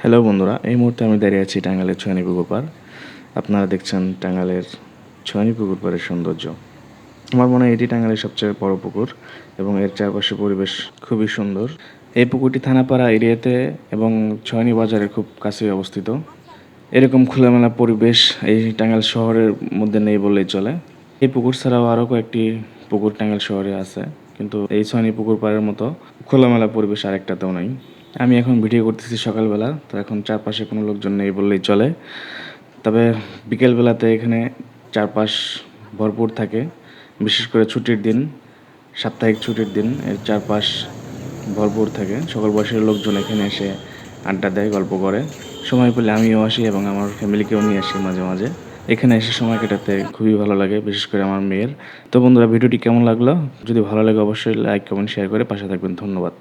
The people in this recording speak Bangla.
হ্যালো বন্ধুরা। এই মুহূর্তে আমি দাঁড়িয়ে আছি টাঙ্গালের ছয়নি পুকুর পাড় আপনারা দেখছেন টাঙ্গালের ছয়নি পুকুর পাড়ের সৌন্দর্য। আমার মনে হয় এটি টাঙ্গাইলের সবচেয়ে বড় পুকুর এবং এর চারপাশে পরিবেশ খুবই সুন্দর। এই পুকুরটি থানাপাড়া এরিয়াতে এবং ছয়নি বাজারের খুব কাছে অবস্থিত। এরকম খোলামেলা পরিবেশ এই টাঙ্গাল শহরের মধ্যে নেই বললেই চলে। এই পুকুর ছাড়াও আরও কয়েকটি পুকুর টাঙ্গাইল শহরে আছে। কিন্তু এই ছয়নি পুকুর পাড়ের মতো খোলামেলা পরিবেশ আরেকটাতেও নাই। আমি এখন ভিডিও করতেছি সকালবেলা, তো এখন চারপাশে কোনো লোকজন নেই বললেই চলে। তবে বিকেলবেলাতে এখানে চারপাশ ভরপুর থাকে, বিশেষ করে ছুটির দিন, সাপ্তাহিক ছুটির দিন, এর চারপাশ ভরপুর থাকে। সকল বয়সের লোকজন এখানে এসে আড্ডা দেয়, গল্প করে। সময় পেলে আমিও আসি এবং আমার ফ্যামিলিকেও নিয়ে আসি মাঝে মাঝে। এখানে এসে সময় কাটাতে খুবই ভালো লাগে, বিশেষ করে আমার মেয়ের। তো বন্ধুরা, ভিডিওটি কেমন লাগল? যদি ভালো লাগে, অবশ্যই লাইক, কমেন্ট, শেয়ার করে পাশে থাকবেন। ধন্যবাদ।